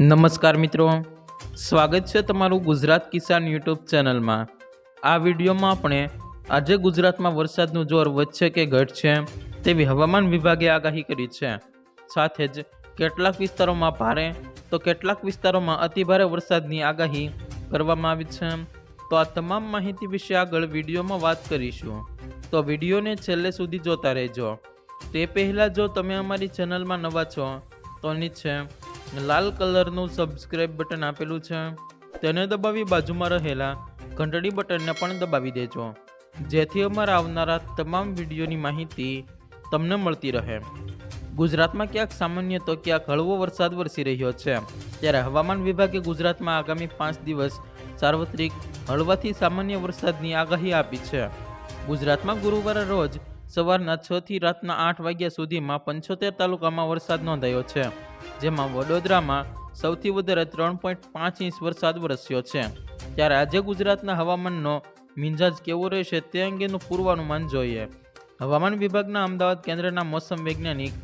નમસ્કાર મિત્રો. સ્વાગત છે તમારું ગુજરાત કિસાન યુટ્યુબ ચેનલમાં. આ વિડીયોમાં આપણે આજે ગુજરાતમાં વરસાદનું જોર વધશે કે ઘટશે તેવી હવામાન વિભાગે આગાહી કરી છે. સાથે જ કેટલાક વિસ્તારોમાં ભારે તો કેટલાક વિસ્તારોમાં અતિભારે વરસાદની આગાહી કરવામાં આવી છે. તો આ તમામ માહિતી વિશે આગળ વિડીયોમાં વાત કરીશું. તો વિડીયોને છેલ્લે સુધી જોતા રહેજો. તે પહેલાં જો તમે અમારી ચેનલમાં નવા છો, તો નીચે લાલ કલરનું સબસ્ક્રાઇબ બટન આપેલું છે, તેને દબાવી બાજુમાં રહેલા ઘંટડી બટનને પણ દબાવી દેજો. જેથી અમારા આવનારા તમામ વિડીયોની માહિતી તમને મળતી રહે. ગુજરાતમાં ક્યાંક સામાન્ય તો ક્યાંક હળવો વરસાદ વરસી રહ્યો છે. ત્યારે હવામાન વિભાગે ગુજરાતમાં આગામી પાંચ દિવસ સાર્વત્રિક હળવાથી સામાન્ય વરસાદની આગાહી આપી છે. ગુજરાતમાં ગુરુવારે રોજ સવારના છ થી રાતના આઠ વાગ્યા સુધીમાં પંચોતેર તાલુકામાં વરસાદ નોંધાયો છે, જેમાં વડોદરામાં સૌથી વધારે ત્રણ પોઈન્ટ પાંચ ઇંચ વરસાદ વરસ્યો છે. ત્યારે આજે ગુજરાતના હવામાનનો મિંજાજ કેવો રહેશે તે અંગેનું પૂર્વાનુમાન જોઈએ. હવામાન વિભાગના અમદાવાદ કેન્દ્રના મોસમ વૈજ્ઞાનિક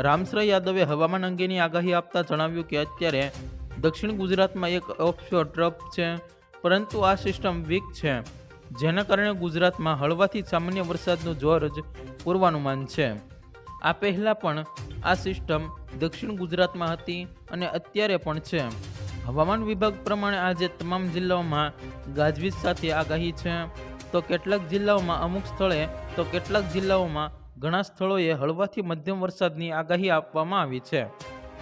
રામશ્રય યાદવે હવામાન અંગેની આગાહી આપતા જણાવ્યું કે અત્યારે દક્ષિણ ગુજરાતમાં એક ઓફશોર ટ્રપ છે, પરંતુ આ સિસ્ટમ વીક છે. જેના કારણે ગુજરાતમાં હળવાથી સામાન્ય વરસાદનું જોર જ પૂર્વાનુમાન છે. આ પહેલાં પણ આ સિસ્ટમ દક્ષિણ ગુજરાતમાં હતી અને અત્યારે પણ છે. હવામાન વિભાગ પ્રમાણે આજે તમામ જિલ્લાઓમાં ગાજવીજ સાથે આગાહી છે. તો કેટલાક જિલ્લાઓમાં અમુક સ્થળે, તો કેટલાક જિલ્લાઓમાં ઘણા સ્થળોએ હળવાથી મધ્યમ વરસાદની આગાહી આપવામાં આવી છે.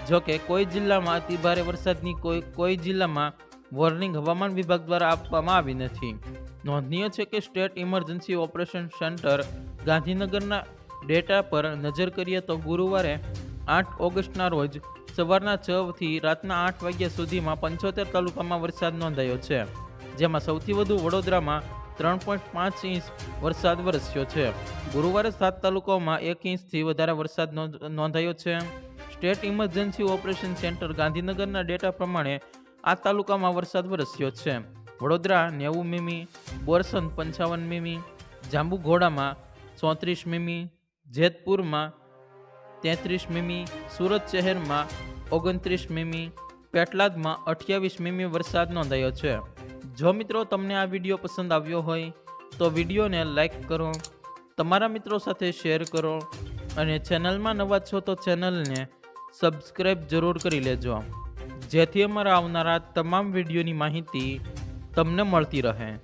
જો કે કોઈ જિલ્લામાં અતિભારે વરસાદની કોઈ કોઈ જિલ્લામાં વોર્નિંગ હવામાન વિભાગ દ્વારા આપવામાં આવી નથી. નોંધનીય છે કે સ્ટેટ ઇમરજન્સી ઓપરેશન સેન્ટર ગાંધીનગરના ડેટા પર નજર કરીએ તો ગુરુવારે આઠ ઓગસ્ટના રોજ સવારના છથી રાતના આઠ વાગ્યા સુધીમાં પંચોતેર તાલુકામાં વરસાદ નોંધાયો છે, જેમાં સૌથી વધુ વડોદરામાં ત્રણ પોઈન્ટ પાંચ ઇંચ વરસાદ વરસ્યો છે. ગુરુવારે સાત તાલુકાઓમાં એક ઇંચથી વધારે વરસાદ નોંધાયો છે. સ્ટેટ ઇમરજન્સી ઓપરેશન સેન્ટર ગાંધીનગરના ડેટા પ્રમાણે આ તાલુકામાં વરસાદ વરસ્યો છે. વડોદરા નેવું મીમી બોરસન પંચાવન મીમી, જાંબુઘોડામાં ચોત્રીસ મીમી, જેતપુરમાં તેત્રીસ મીમી, સુરત શહેરમાં ઓગણત્રીસ મીમી, પેટલાદમાં અઠ્યાવીસ મીમી વરસાદ નોંધાયો છે. જો મિત્રો તમને આ વીડિયો પસંદ આવ્યો હોય, તો વિડીયોને લાઈક કરો, તમારા મિત્રો સાથે શેર કરો અને ચેનલમાં નવા છો તો ચેનલને સબસ્ક્રાઈબ જરૂર કરી લેજો. જેથી અમારા આવનારા તમામ વિડીયોની માહિતી તમને મળતી રહે.